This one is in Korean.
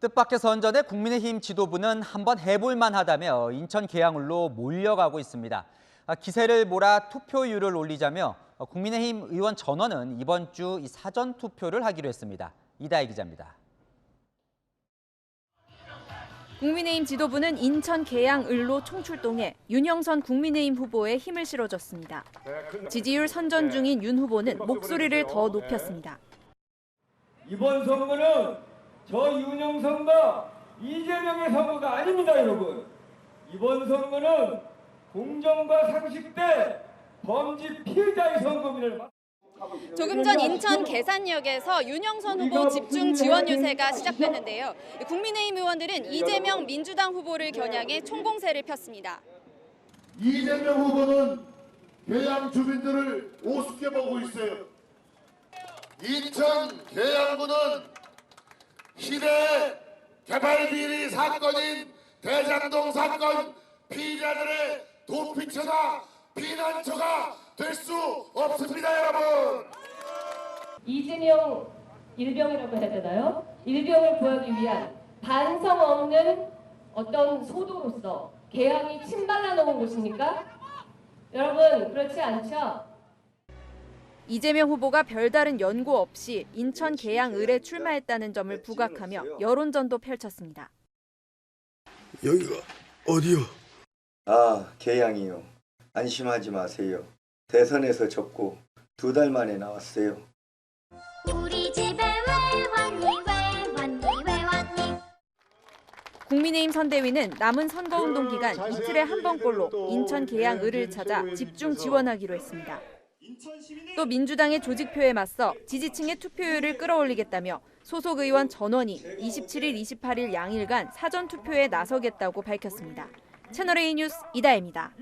뜻밖의 선전에 국민의힘 지도부는 한번 해볼 만 하다며 인천 계양을로 몰려가고 있습니다. 아, 기세를 몰아 투표율을 올리자며 어, 국민의힘 의원 전원은 이번 주이 사전 투표를 하기로 했습니다. 이다혜 기자입니다. 국민의힘 지도부는 인천 계양 을로 총출동해 윤영선 국민의힘 후보에 힘을 실어줬습니다. 지지율 선전 중인 윤 후보는 목소리를 더 높였습니다. 이번 선거는 저 윤영선과 이재명의 선거가 아닙니다, 여러분. 이번 선거는 공정과 상식 대 범죄 피해자의 선거입니다. 조금 전 인천 계산역에서 윤영선 후보 집중 지원 유세가 시작됐는데요. 국민의힘 의원들은 이재명 민주당 후보를 겨냥해 총공세를 폈습니다. 이재명 후보는 계양 주민들을 우습게 보고 있어요. 인천 계양구는 시대 개발 비리 사건인 대장동 사건 피의자들의 도피처나 피난처가 될 수 없습니다, 여러분. 이재명 일병이라고 해야 되나요? 일병을 구하기 위한 반성 없는 어떤 소도로서 개항이 침발라 놓은 곳입니까? 여러분 그렇지 않죠? 이재명 후보가 별다른 연고 없이 인천 계양 을에 출마했다는 점을 부각하며 여론전도 펼쳤습니다. 여기가 어디요? 아, 개양이요. 안심하지 마세요. 대선에서 졌고 두 달 만에 나왔어요. 우리 집에 왜 왔니 왜 왔니 왜 왔니 국민의힘 선대위는 남은 선거운동 기간 이틀에 한 번꼴로 인천 계양 을을 찾아 집중 지원하기로 했습니다. 또 민주당의 조직표에 맞서 지지층의 투표율을 끌어올리겠다며 소속 의원 전원이 27일, 28일 양일간 사전 투표에 나서겠다고 밝혔습니다. 채널A 뉴스 이다혜입니다.